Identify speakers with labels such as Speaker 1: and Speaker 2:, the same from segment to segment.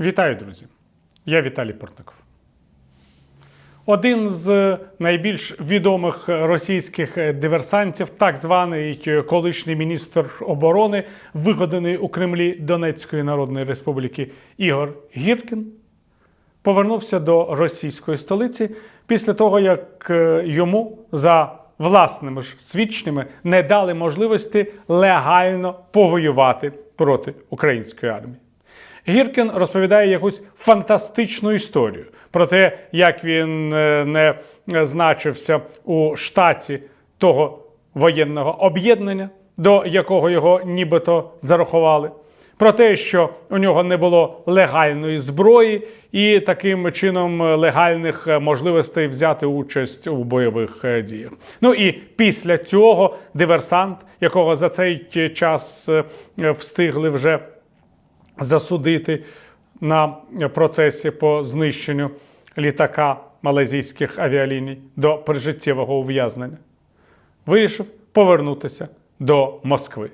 Speaker 1: Вітаю, друзі! Я Віталій Портников. Один з найбільш відомих російських диверсантів, так званий колишній міністр оборони, вигаданий у Кремлі Донецької Народної Республіки Ігор Гіркін, повернувся до російської столиці після того, як е, йому за власними ж свідченнями не дали можливості легально повоювати проти української армії. Гіркін розповідає якусь фантастичну історію про те, як він е, не значився у штаті того воєнного об'єднання, до якого його нібито зарахували. Про те, що у нього не було легальної зброї і таким чином легальних е, можливостей взяти участь у бойових е, діях. Ну і після цього диверсант, якого за цей час встигли вже засудити на процесі по знищенню літака малазійських авіаліній до прижиттєвого ув'язнення, вирішив повернутися до Москви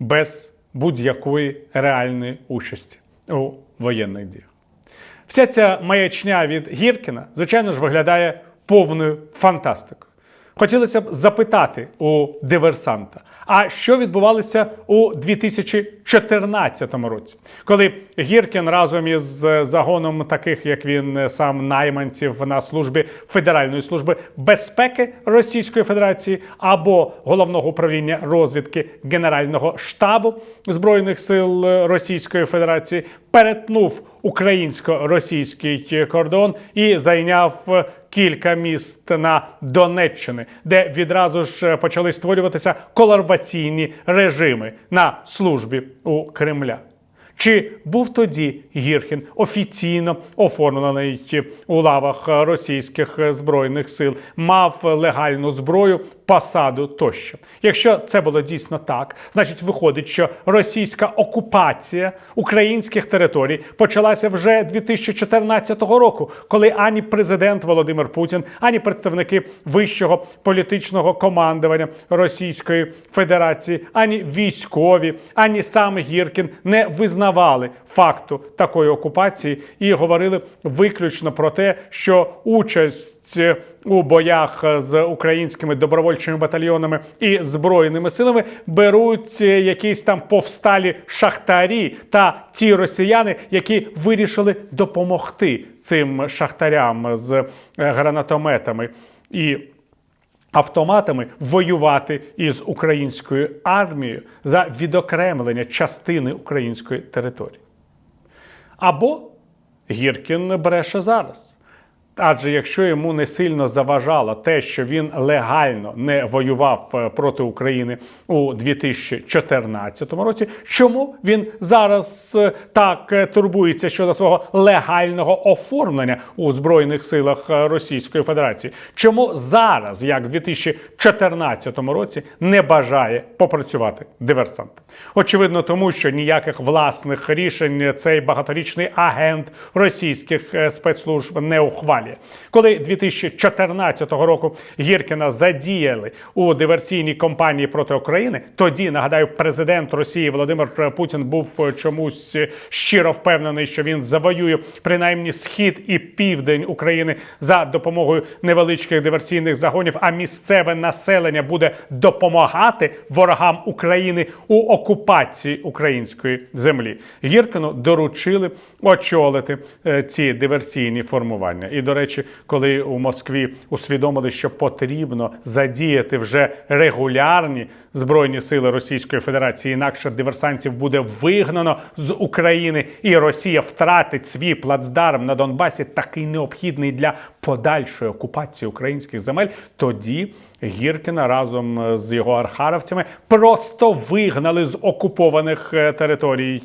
Speaker 1: без будь-якої реальної участі у воєнних діях. Вся ця маячня від Гіркіна, звичайно ж, виглядає повною фантастикою. Хотілося б запитати у диверсанта, а що відбувалося у 2014 році, коли Гіркін разом із загоном таких, як він сам найманців на службі Федеральної служби безпеки Російської Федерації або головного управління розвідки Генерального штабу збройних сил Російської Федерації перетнув українсько-російський кордон і зайняв кілька міст на Донеччини, де відразу ж почали створюватися колорбаційні режими на службі у Кремля. Чи був тоді Гірхін офіційно оформлений у лавах російських збройних сил, мав легальну зброю, посаду тощо? Якщо це було дійсно так, значить виходить, що російська окупація українських територій почалася вже 2014 року, коли ані президент Володимир Путін, ані представники вищого політичного командування Російської Федерації, ані військові, ані сам Гіркін не визнавали факту такої окупації і говорили виключно про те, що участь у боях з українськими добровольчими батальйонами і збройними силами беруть якісь там повсталі шахтарі та ті росіяни, які вирішили допомогти цим шахтарям з гранатометами. І автоматами воювати із українською армією за відокремлення частини української території. Або Гіркін бреше зараз. Адже якщо йому не сильно заважало те, що він легально не воював е, проти України у 2014 році, чому він зараз е, так е, турбується щодо свого легального оформлення у збройних силах Російської Федерації? Чому зараз, як в 2014 році, не бажає попрацювати диверсантом? Очевидно, тому що ніяких власних рішень цей багаторічний агент російських спецслужб не ухвалює. Коли 2014 року Гіркіна задіяли у диверсійній кампанії проти України, тоді нагадаю, президент Росії Володимир Путін був чомусь щиро впевнений, що він завоює принаймні схід і південь України за допомогою невеличких диверсійних загонів. А місцеве населення буде допомагати ворогам України у окупації української землі. Гіркину доручили очолити е, ці диверсійні формування. І до речі, коли у Москві усвідомили, що потрібно задіяти вже регулярні збройні сили Російської Федерації, інакше диверсантів буде вигнано з України, і Росія втратить свій плацдарм на Донбасі, такий необхідний для подальшої окупації українських земель, тоді. Гіркіна разом з його архаровцями просто вигнали з окупованих е, територій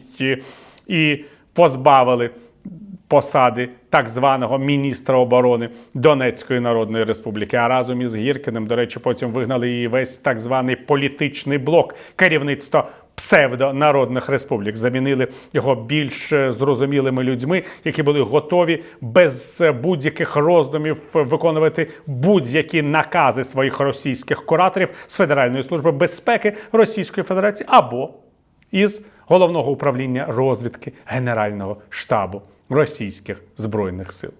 Speaker 1: і позбавили посади так званого міністра оборони Донецької Народної Республіки. А разом із Гіркіним, до речі, потім вигнали і весь так званий політичний блок керівництва. Псевдонародних республік замінили його більш зрозумілими людьми, які були готові без будь-яких роздумів виконувати будь-які накази своїх російських кураторів з Федеральної служби безпеки Російської Федерації або із головного управління розвідки Генерального штабу російських збройних сил.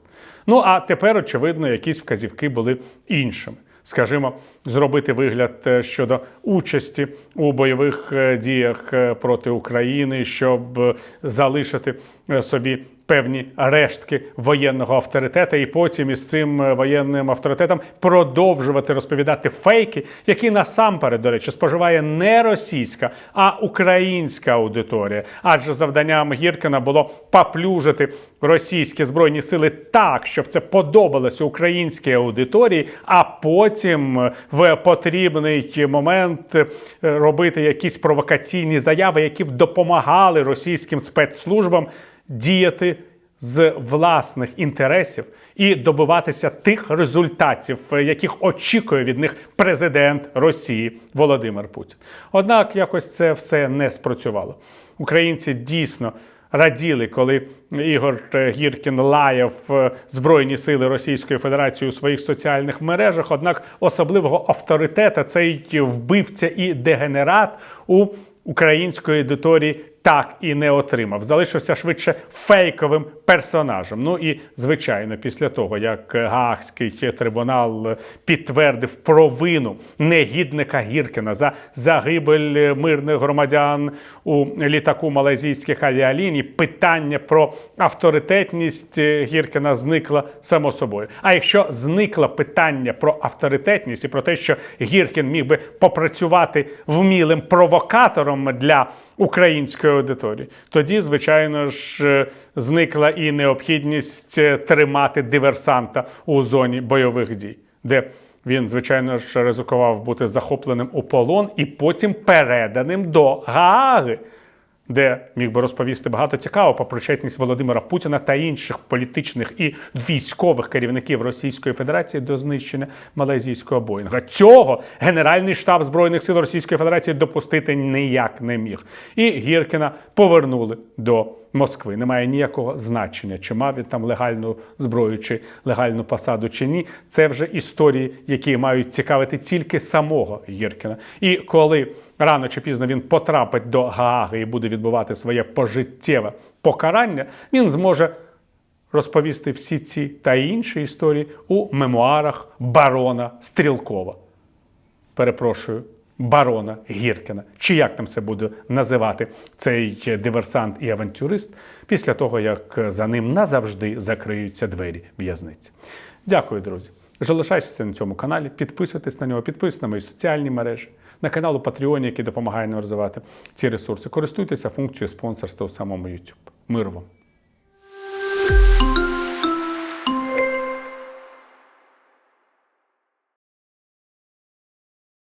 Speaker 1: Ну а тепер, очевидно, якісь вказівки були іншими. Скажімо, зробити вигляд е, щодо участі у бойових е, діях е, проти України, щоб залишити собі певні рештки воєнного авторитета, і потім із цим е, воєнним авторитетом продовжувати розповідати фейки, які насамперед, до речі, споживає не російська, а українська аудиторія. Адже завданням Гіркина було поплюжити російські збройні сили так, щоб це подобалося українській аудиторії, а потім е, в потрібний момент е, робити якісь провокаційні заяви, які б допомагали російським спецслужбам діяти з власних інтересів і добиватися тих результатів, е, яких очікує від них президент Росії Володимир Путін. Однак якось це все не спрацювало. Українці дійсно. Раділи, коли Ігор е, Гіркін лаяв е, Збройні сили Російської Федерації у своїх соціальних мережах. Однак особливого авторитета цей вбивця і дегенерат у української аудиторії так і не отримав. Залишився швидше фейковим персонажем. Ну і звичайно, після того як Гаагський трибунал підтвердив провину негідника Гіркіна за загибель мирних громадян у літаку малайзійських авіаліній, питання про авторитетність Гіркіна зникло само собою. А якщо зникло питання про авторитетність і про те, що Гіркін міг би попрацювати вмілим провокатором для української аудиторії, тоді, звичайно ж, е, зникла і необхідність е, тримати диверсанта у зоні бойових дій, де він, звичайно ж, ризикував бути захопленим у полон і потім переданим до Гааги, де міг би розповісти багато цікавого про причетність Володимира Путіна та інших політичних і військових керівників Російської Федерації до знищення малайзійського Боїнга. Цього Генеральний штаб збройних сил Російської Федерації допустити ніяк не міг. І Гіркіна повернули до Москви. Немає ніякого значення, чи мав він там легальну зброю, чи легальну посаду, чи ні. Це вже історії, які мають цікавити тільки самого Гіркіна. І коли рано чи пізно він потрапить до Гааги і буде відбувати своє пожиттєве покарання, він зможе розповісти всі ці та інші історії у мемуарах барона Стрілкова. Перепрошую. Барона Гіркіна, чи як там це буде називати цей диверсант і авантюрист, після того як за ним назавжди закриються двері в'язниці. Дякую, друзі. Залишайтеся на цьому каналі, підписуйтесь на нього, підписуйтесь на мої соціальні мережі, на канал у Patreon, який допомагає нам розвивати ці ресурси. Користуйтеся функцією спонсорства у самому YouTube. Миру вам!